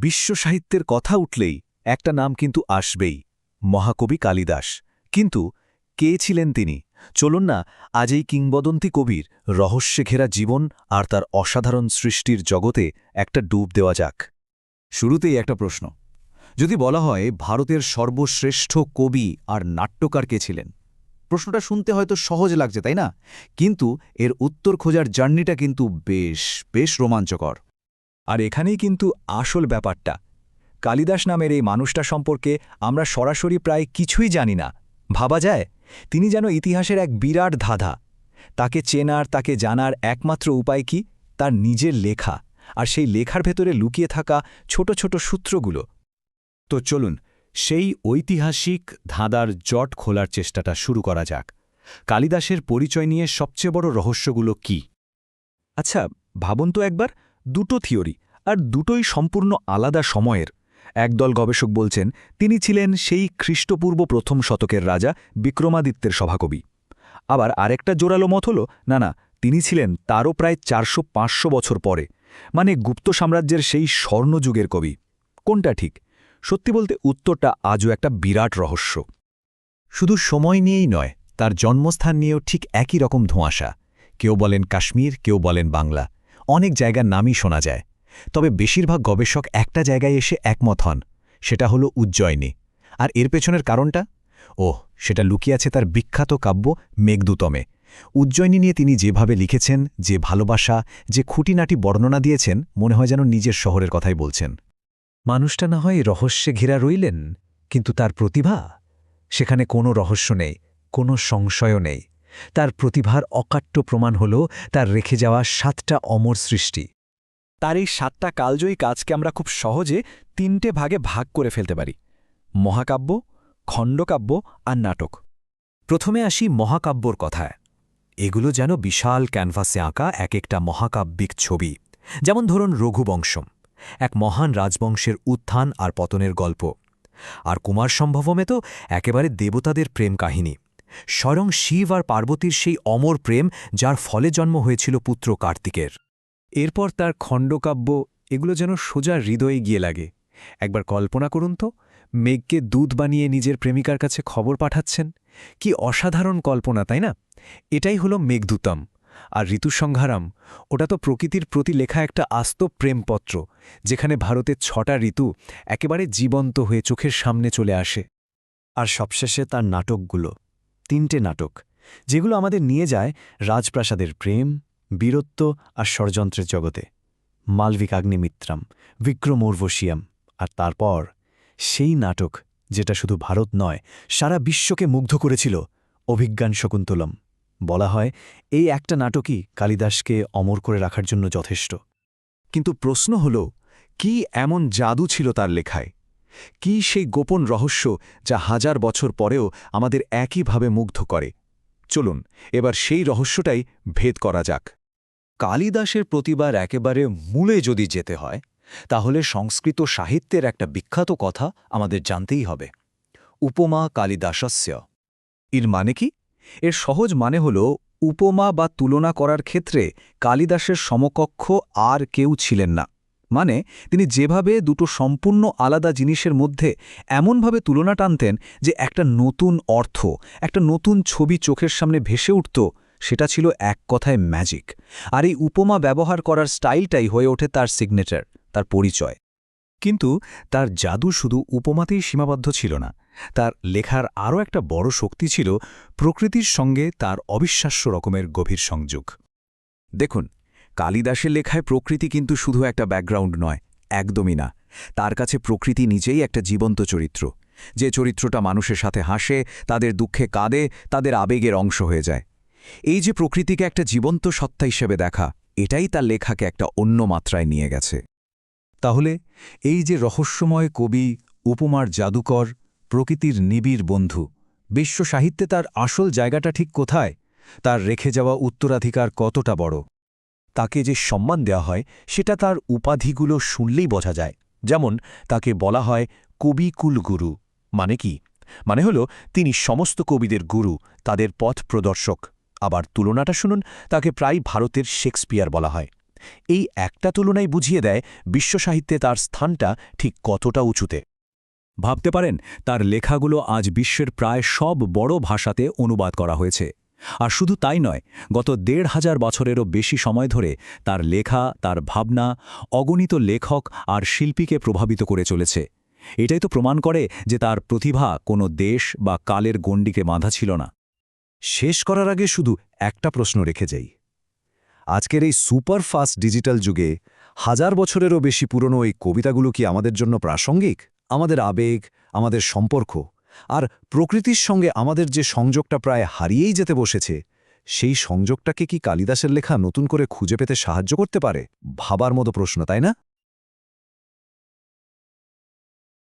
বিশ্ব সাহিত্যের কথা উঠলেই একটা নাম কিন্তু আসবেই, মহাকবি কালিদাস। কিন্তু কে ছিলেন তিনি? চলুন না, আজ এই কিংবদন্তি কবির রহস্যে ঘেরা জীবন আর তার অসাধারণ সৃষ্টির জগতে একটা ডুব দেওয়া যাক। শুরুতেই একটা প্রশ্ন। যদি বলা হয় ভারতের সর্বশ্রেষ্ঠ কবি আর নাট্যকার কে ছিলেন? প্রশ্নটা শুনতে হয়তো সহজ লাগছে, তাই না? কিন্তু এর উত্তর খোঁজার জার্নিটা কিন্তু বেশ বেশ রোমাঞ্চকর। আর এখানেই কিন্তু আসল ব্যাপারটা। কালিদাস নামের এই মানুষটা সম্পর্কে আমরা সরাসরি প্রায় কিছুই জানি না। ভাবা যায়, তিনি যেন ইতিহাসের এক বিরাট ধাঁধা। তাকে চেনার, তাকে জানার একমাত্র উপায় কি? তার নিজের লেখা। আর সেই লেখার ভেতরে লুকিয়ে থাকা ছোট ছোট সূত্রগুলো। তো চলুন, সেই ঐতিহাসিক ধাঁধার জট খোলার চেষ্টাটা শুরু করা যাক। কালিদাসের পরিচয় নিয়ে সবচেয়ে বড় রহস্যগুলো কি? আচ্ছা ভাবুন তো একবার। দুটো থিওরি আর দুটোই সম্পূর্ণ আলাদা সময়ের। একদল গবেষক বলছেন, তিনি ছিলেন সেই খ্রিস্টপূর্ব প্রথম শতকের রাজা বিক্রমাদিত্যের সভাকবি। আবার আরেকটা জোরালো মত হল, না না, তিনি ছিলেন তারও প্রায় চারশো পাঁচশো বছর পরে মানে গুপ্ত সাম্রাজ্যের সেই স্বর্ণযুগের কবি। কোনটা ঠিক? সত্যি বলতে উত্তরটা আজও একটা বিরাট রহস্য। শুধু সময় নিয়েই নয়, তার জন্মস্থান নিয়েও ঠিক একই রকম ধোঁয়াশা। কেউ বলেন কাশ্মীর, কেউ বলেন বাংলা। অনেক জায়গার নামই শোনা যায়। তবে বেশিরভাগ গবেষক একটা জায়গায় এসে একমত হন, সেটা হলো উজ্জয়িনী। আর এর পেছনের কারণটা? ওহ, সেটা লুকিয়ে আছে তার বিখ্যাত কাব্য মেঘদূতমে। উজ্জয়িনী নিয়ে তিনি যেভাবে লিখেছেন, যে ভালোবাসা, যে খুঁটিনাটি বর্ণনা দিয়েছেন, মনে হয় যেন নিজের শহরের কথাই বলছেন। মানুষটা না হয় রহস্যে ঘেরা রইলেন, কিন্তু তার প্রতিভা? সেখানে কোনো রহস্য নেই, কোনো সংশয়ও নেই। তার প্রতিভার অকাট্য প্রমাণ হল তার রেখে যাওয়া সাতটা অমর সৃষ্টি। তার এই সাতটা কালজয়ী কাজকে আমরা খুব সহজে তিনটে ভাগে ভাগ করে ফেলতে পারি। মহাকাব্য, খণ্ডকাব্য আর নাটক। প্রথমে আসি মহাকাব্যর কথায়। এগুলো যেন বিশাল ক্যানভাসে আঁকা এক একটা মহাকাব্যিক ছবি। যেমন ধরুন রঘুবংশম, এক মহান রাজবংশের উত্থান আর পতনের গল্প। আর কুমার সম্ভবমে তো একেবারে দেবতাদের প্রেম কাহিনী। স্বয়ং শিব আর পার্বতীর সেই অমর প্রেম যার ফলে জন্ম হয়েছিল পুত্র কার্তিকের। এরপর তার খণ্ডকাব্য, এগুলো যেন সোজা হৃদয়ে গিয়ে লাগে। একবার কল্পনা করুন তো, মেঘকে দুধ বানিয়ে নিজের প্রেমিকার কাছে খবর পাঠাচ্ছেন। কি অসাধারণ কল্পনা, তাই না? এটাই হলো মেঘদূতম আর ঋতুসংহারাম। ওটা তো প্রকৃতির প্রতি লেখা একটা আস্ত প্রেমপত্র, যেখানে ভারতের ছটা ঋতু একেবারে জীবন্ত হয়ে চোখের সামনে চলে আসে। আর সবশেষে তার নাটকগুলো। তিনটে নাটক, যেগুলো আমাদের নিয়ে যায় রাজপ্রাসাদের প্রেম, বীরত্ব আর ষড়যন্ত্রের জগতে। মালবিকাগ্নিমিত্রাম বিক্রমোর্বশিয়াম আর তারপর সেই নাটক যেটা শুধু ভারত নয়, সারা বিশ্বকে মুগ্ধ করেছিল অভিজ্ঞান শকুন্তলম। বলা হয় এই একটা নাটকই কালিদাসকে অমর করে রাখার জন্য যথেষ্ট। কিন্তু প্রশ্ন হল, কি এমন জাদু ছিল তার লেখায়? কি সেই গোপন রহস্য যা হাজার বছর পরেও আমাদের একইভাবে মুগ্ধ করে? চলুন, এবার সেই রহস্যটাই ভেদ করা যাক। কালিদাসের প্রতিবার একেবারে মূলে যদি যেতে হয়, তাহলে সংস্কৃত সাহিত্যের একটা বিখ্যাত কথা আমাদের জানতেই হবে। উপমা কালিদাসস্য। এর মানে কি? এর সহজ মানে হল, উপমা বা তুলনা করার ক্ষেত্রে কালিদাসের সমকক্ষ আর কেউ ছিলেন না। মানে তিনি যেভাবে দুটো সম্পূর্ণ আলাদা জিনিসের মধ্যে এমনভাবে তুলনা টানতেন যে একটা নতুন অর্থ, একটা নতুন ছবি চোখের সামনে ভেসে উঠত, সেটা ছিল এক কথায় ম্যাজিক আর এই উপমা ব্যবহার করার স্টাইলটাই হয়ে ওঠে তার সিগনেচার তার পরিচয়। কিন্তু তার জাদু শুধু উপমাতেই সীমাবদ্ধ ছিল না, তার লেখার আরও একটা বড় শক্তি ছিল প্রকৃতির সঙ্গে তার অবিশ্বাস্য রকমের গভীর সংযোগ। দেখুন কালিদাসের লেখায় প্রকৃতি কিন্তু শুধু একটা ব্যাকগ্রাউন্ড নয়, একদমই না। তার কাছে প্রকৃতি নিজেই একটা জীবন্ত চরিত্র। যে চরিত্রটা মানুষের সাথে হাসে, তাদের দুঃখে কাঁদে, তাদের আবেগের অংশ হয়ে যায়। এই যে প্রকৃতিকে একটা জীবন্ত সত্তা হিসেবে দেখা, এটাই তার লেখাকে একটা অন্য মাত্রায় নিয়ে গেছে। তাহলে এই যে রহস্যময় কবি উপমার জাদুকর, প্রকৃতির নিবিড় বন্ধু, বিশ্ব সাহিত্যে তার আসল জায়গাটা ঠিক কোথায়? তার রেখে যাওয়া উত্তরাধিকার কতটা বড়? তাকে যে সম্মান দেওয়া হয়, সেটা তার উপাধিগুলো শুনলেই বোঝা যায়। যেমন, তাকে বলা হয় কবি কুলগুরু মানে কি? মানে হল, তিনি সমস্ত কবিদের গুরু, তাদের পথ প্রদর্শক। আবার তুলনাটা শুনুন, তাকে প্রায় ভারতের শেক্সপিয়ার বলা হয়। এই একটা তুলনায় বুঝিয়ে দেয় বিশ্বসাহিত্যে তার স্থানটা ঠিক কতটা উঁচুতে। ভাবতে পারেন, তার লেখাগুলো আজ বিশ্বের প্রায় সব বড় ভাষাতে অনুবাদ করা হয়েছে। আর শুধু তাই নয়, গত দেড় হাজার বছরেরও বেশি সময় ধরে তার লেখা, তার ভাবনা, অগণিত লেখক আর শিল্পীকে প্রভাবিত করে চলেছে। এটাই তো প্রমাণ করে যে তার প্রতিভা কোনো দেশ বা কালের গণ্ডিকে বাঁধা ছিল না। শেষ করার আগে শুধু একটা প্রশ্ন রেখে যাই। আজকের এই সুপারফাস্ট ডিজিটাল যুগে হাজার বছরেরও বেশি পুরনো এই কবিতাগুলো কি আমাদের জন্য প্রাসঙ্গিক? আমাদের আবেগ, আমাদের সম্পর্ক আর প্রকৃতির সঙ্গে আমাদের যে সংযোগটা প্রায় হারিয়েই যেতে বসেছে, সেই সংযোগটাকে কি কালিদাসের লেখা নতুন করে খুঁজে পেতে সাহায্য করতে পারে? ভাবার মতো প্রশ্ন, তাই না?